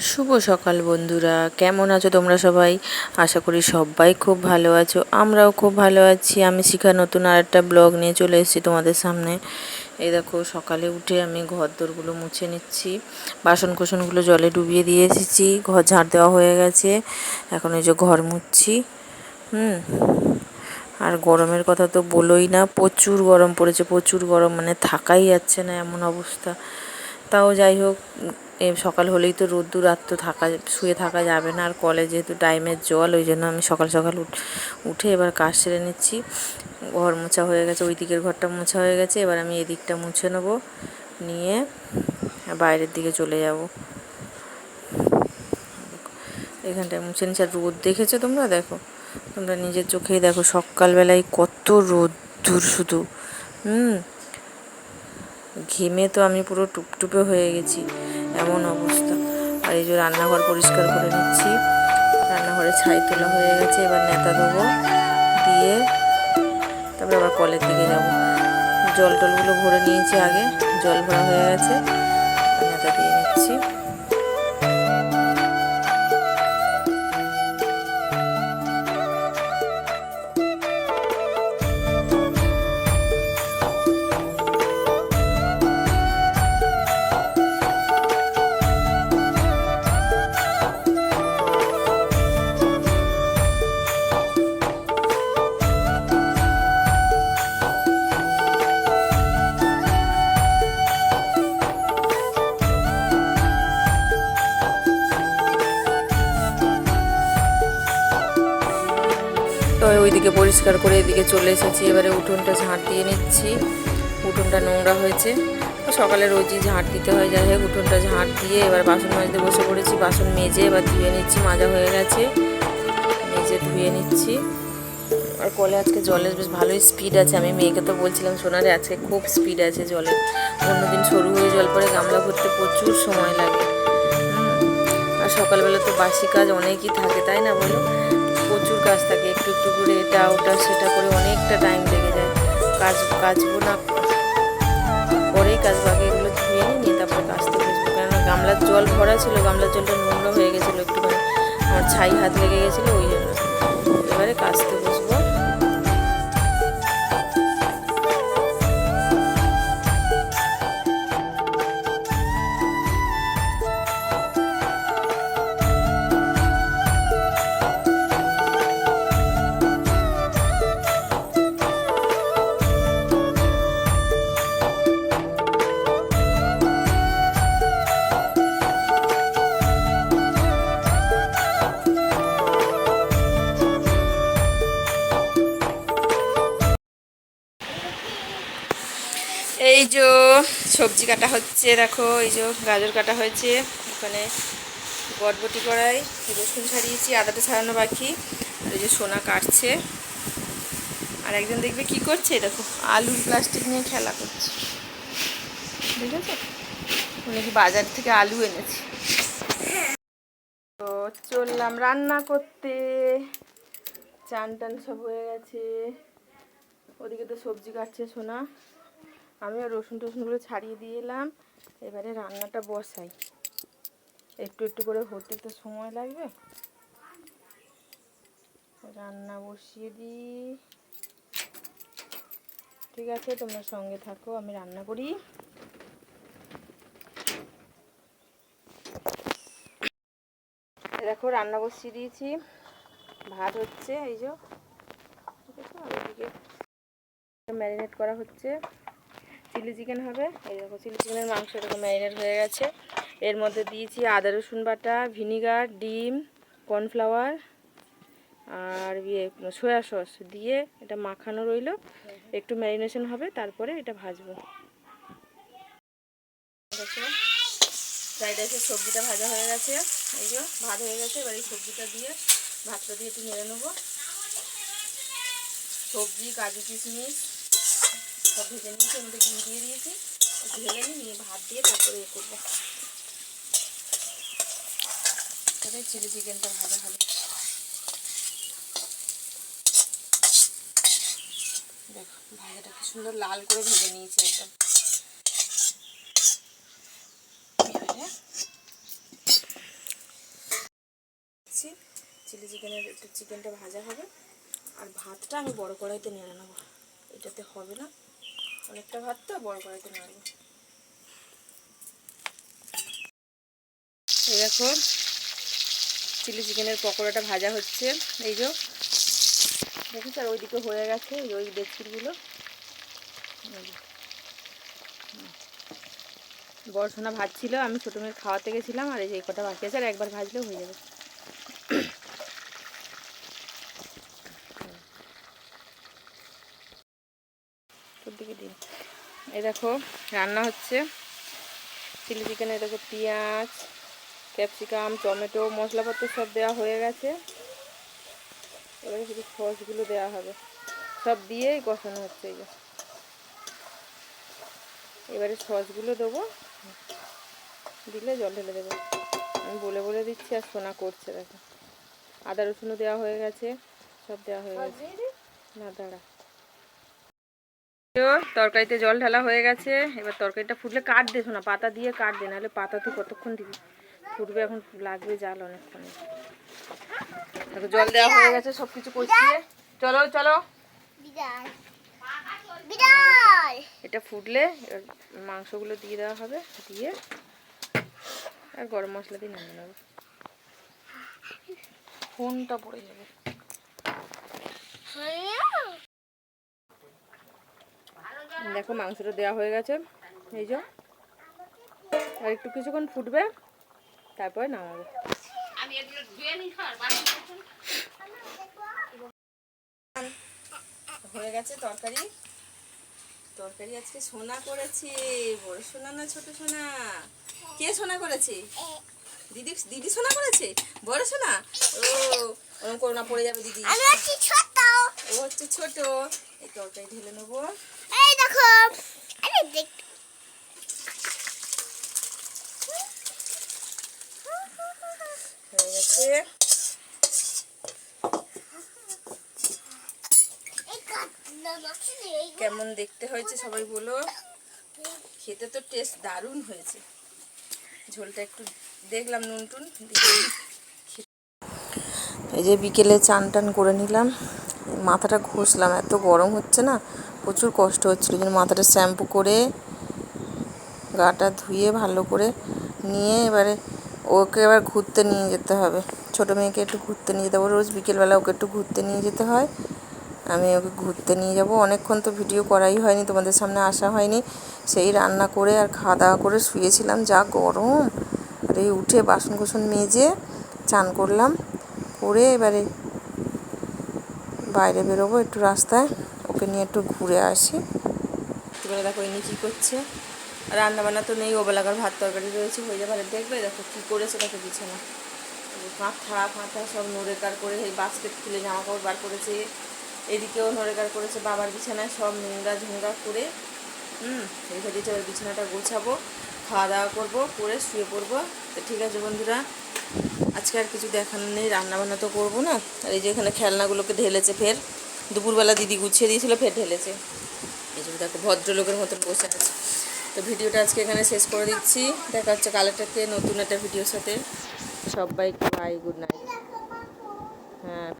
শুভ সকাল বন্ধুরা। কেমন আছো তোমরা সবাই? আশা করি সবাই খুব ভালো আছো। আমরাও খুব ভালো আছি। আমি শিখা নতুন আর একটা ব্লগ নিয়ে চলে এসেছি তোমাদের সামনে। এই দেখো, সকালে উঠে আমি ঘর দোরগুলো মুছে নিচ্ছি। বাসন কোসনগুলো জলে ডুবিয়ে দিয়ে এসেছি। ঘর ঝাড় দেওয়া হয়ে গেছে। এখন এই যে ঘর মুছছি। হুম। আর গরমের কথা তো বলোই না, প্রচুর গরম পড়েছে, প্রচুর গরম মানে থাকাই যাচ্ছে না এমন অবস্থা। তাও যাই হোক সকাল হলেই তো রোদ্দুর আর তো থাকা, শুয়ে থাকা যাবে না। আর কলে যেহেতু টাইমের জল, ওই জন্য আমি সকাল সকাল উঠ এবার কাজ সেরে নিচ্ছি। ঘর মোছা হয়ে গেছে, ওই দিকের ঘরটা মোছা হয়ে গেছে। এবার আমি এদিকটা মুছে নেব, নিয়ে বাইরের দিকে চলে যাব। এখানটায় মুছে নিচ্ছে। আর রোদ দেখেছ তোমরা? দেখো, তোমরা নিজের চোখেই দেখো সকালবেলায় কত রোদ দূর শুধু। হুম, ঘেমে তো আমি পুরো টুপটুপে হয়ে গেছি। এমন অবস্থা। আর এই যে রান্নাঘর পরিষ্কার করে নিচ্ছি। রান্নাঘরে ছাই তোলা হয়ে গেছে, এবার নেতা দেবো দিয়ে তারপরে আবার কলের দিকে যাব। জল টলগুলো ভরে নিয়েছি আগে, জল ভরা হয়ে গেছে, নেতা দিয়ে নিচ্ছি। তো পরিষ্কার করে এদিকে চলে এসেছি। এবারে উঠোনটা ঝাঁট দিয়ে নিচ্ছি। উঠোনটা নোংরা হয়েছে। সকালে রোজই ঝাঁট দিতে হয়। যাই হোক, উঠোনটা ঝাঁট দিয়ে এবার বাসন মাজতে বসে পড়েছি। বাসন মেজে এবার ধুয়ে নিচ্ছি। মাজা হয়ে গেছে। মেজে ধুয়ে নিচ্ছি। আর কলে আজকে জলের বেশ ভালোই স্পিড আছে। আমি মেয়েকে তো বলছিলাম, সোনারে আজকে খুব স্পিড আছে জলের অন্যদিন সরু হয়ে জল পরে গামলা ভরতে প্রচুর সময় লাগে। আর সকালবেলা তো বাসি কাজ অনেকই থাকে, তাই না বলো? প্রচুর কাজ থাকে, একটু একটু করে এটা, ওটা, সেটা করে অনেকটা টাইম লেগে যায়। কাজ কাজবো না পরেই কাজ বাকি, এগুলো ধুয়ে নিয়ে তারপরে কাজতে বসবো কেননা গামলার জল ভরা ছিল, গামলার জলটা নোংরা হয়ে গেছিল একটুখানি আমার ছাই হাত লেগে গেছিল, ওই জন্য। এবারে কাজতে বসবো যে সবজি কাটা হচ্ছে, দেখো, এই যে গাজর কাটা হয়েছে ওখানে বটবটি কড়াই, রসুন ছাড়িয়েছি, আদাটা ছাড়ানো বাকি, আর এই যে সোনা কাটছে। আর একজন দেখবে কি করছে দেখো, আলুর প্লাস্টিক নিয়ে খেলা করছে। নাকি বাজার থেকে আলু এনেছি। তো চললাম রান্না করতে। চান টান সব হয়ে গেছে। ওদিকে তো সবজি কাটছে সোনা। আমিও রসুন টসুনগুলো ছাড়িয়ে দিয়ে এলাম। এবারে রান্নাটা বসাই। একটু একটু করে হতে তো সময় লাগবে। রান্না বসিয়ে দিই। ঠিক আছে, তোমরা সঙ্গে থাকো, আমি রান্না করি। দেখো, রান্না বসিয়ে দিয়েছি। ভাত হচ্ছে, এই যে ম্যারিনেট করা হচ্ছে। চিলি চিকেন হবে। এই দেখো, চিলি চিকেনের মাংস এরকম ম্যারিনেট হয়ে গেছে। এর মধ্যে দিয়েছি আদা, রসুন বাটা, ভিনিগার, ডিম কর্নফ্লাওয়ার আর ইয়ে সয়া সস দিয়ে এটা মাখানো রইল। একটু ম্যারিনেশন হবে, তারপরে এটা ভাজবো। ফ্রাইড রাইসের সবজিটা ভাজা হয়ে গেছে। এই যে, ভাত হয়ে গেছে, এবার এই সবজিটা দিয়ে ভাতটা দিয়ে একটু নেড়ে নেব। সবজি, কাজু কিশমিশ সব ভেজে নিয়েছি মধ্যে ঘি দিয়ে দিয়েছি। ঢেলে নিয়ে ভাত দিয়ে তারপরে এ করব। তাহলে চিলি চিকেনটা ভাজা হবে। দেখো, ভাজাটা কি সুন্দর লাল করে ভেজে নিয়েছি একদম। চিলি চিকেনের চিকেনটা ভাজা হবে। আর ভাতটা আমি বড় কড়াইতে নেড়ে নেব। এটাতে হবে না। অনেকটা ভাত তো, বড় কড়াইতে নেড়ে এই দেখো, চিলি চিকেনের পকোড়াটা ভাজা হচ্ছে। এই যে দেখিস আর ওইদিকে হয়ে গেছে ওই ডেকচিগুলো বড়সোনা ভাত ছিল আমি ছোটো মেয়ের খাওয়াতে গেছিলাম, আর এই যে কটা বাকি আছে, আর একবার ভাজলেও হয়ে যাবে। এই দেখো রান্না হচ্ছে। চিলি চিকেনে দেখো পেঁয়াজ ক্যাপসিকাম টমেটো মশলাপত্র সব দেওয়া হয়ে গেছে। এবারে শুধু সসগুলো দেওয়া হবে। সব দিয়েই কষানো হচ্ছে এই যে। এবারে সসগুলো দেবো। দিলে জল ঢেলে দেবো। আমি বলে বলে দিচ্ছি আর সোনা করছে দেখো। আদা রসুনও দেওয়া হয়ে গেছে সব দেওয়া হয়ে গেছে। না দাঁড়া। তরকারিতে জল ঢালা হয়ে গেছে। এবার তরকারিটা ফুটলে কাট দে শোনা পাতা দিয়ে কাট দে নাহলে পাতা তুই কতক্ষণ দিবি? ফুটবে এখন লাগবে জাল অনেকক্ষণ। দেখো জল দেওয়া হয়ে গেছে সব কিছু কষিয়ে। চলো চলো। এটা ফুটলে মাংসগুলো দিয়ে দেওয়া হবে দিয়ে আর গরম মশলা দিয়ে নামিয়ে নেব। ফোনটা পড়ে যাবে। দেখো মাংসটা দেওয়া হয়ে গেছে। এই যে। আর একটু কিছুক্ষণ ফুটবে তারপরে নামাবো। হয়ে গেছে তরকারি। তরকারি আজকে সোনা করেছি বড় সোনা না ছোট সোনা? কে সোনা করেছে? দিদি দিদি সোনা করেছে? বড় সোনা? ও ওরকম করোনা পড়ে যাবে দিদি। ও হচ্ছে ছোট। এই তরকারি ঢেলে নেব। এই দেখো আরে দেখ হয়ে গেছে কেমন দেখতে হয়েছে সবাই বলো? খেতে তো টেস্ট দারুণ হয়েছে। ঝোলটা একটু দেখলাম নুন টুন এই যে বিকেলে চান টান করে নিলাম। মাথাটা ঘষলাম, এত গরম হচ্ছে না। প্রচুর কষ্ট হচ্ছিল জন্য মাথাটা শ্যাম্পু করে গাটা ধুয়ে ভালো করে নিয়ে এবারে ওকে এবার ঘুরতে নিয়ে যেতে হবে। ছোটো মেয়েকে একটু ঘুরতে নিয়ে যেতে হবে রোজ বিকেলবেলা ওকে একটু ঘুরতে নিয়ে যেতে হয়। আমি ওকে ঘুরতে নিয়ে যাব। অনেকক্ষণ তো ভিডিও করাই হয়নি, তোমাদের সামনে আসা হয়নি। সেই রান্না করে আর খাওয়া দাওয়া করে শুয়েছিলাম, যা গরম। আর এই উঠে বাসন কোসন মেজে চান করলাম, করে এবারে বাইরে বেরোবো একটু রাস্তায়। ওকে নিয়ে একটু ঘুরে আসি। এবারে দেখো ইনি কী করছে? রান্না বান্না তো নেই, ওবেলাকার ভাত তরকারি রয়েছে। হয়ে যাবে আর দেখবে দেখো, কী করেছে দেখো বিছানা। মাথা ফাঁথা সব নড়েকার করে এই বাস্কেট খুলে জামা কাপড় বার করেছে। এদিকেও নড়েকার করেছে বাবার বিছানায় সব নোংরা ঝোংরা করে। হুম রেখে দিয়েছে এবার বিছানাটা গোছাবো, খাওয়া দাওয়া করব, করে শুয়ে পড়ব। তো ঠিক আছে বন্ধুরা, আজকে আর কিছু দেখানোর নেই, রান্নাবান্না তো করব না। আর এই যে এখানে খেলনাগুলোকে ঢেলেছে ফের। দুপুরবেলা দিদি গুছিয়ে দিয়েছিল, ফের ঢেলেছে। এই জন্য দেখো, ভদ্রলোকের মতন বসে আছে। তো ভিডিওটা আজকে এখানে শেষ করে দিচ্ছি। দেখা হচ্ছে কালারটাকে নতুন একটা ভিডিওর সাথে। সবাইকে বাই গুড নাইট হ্যাঁ।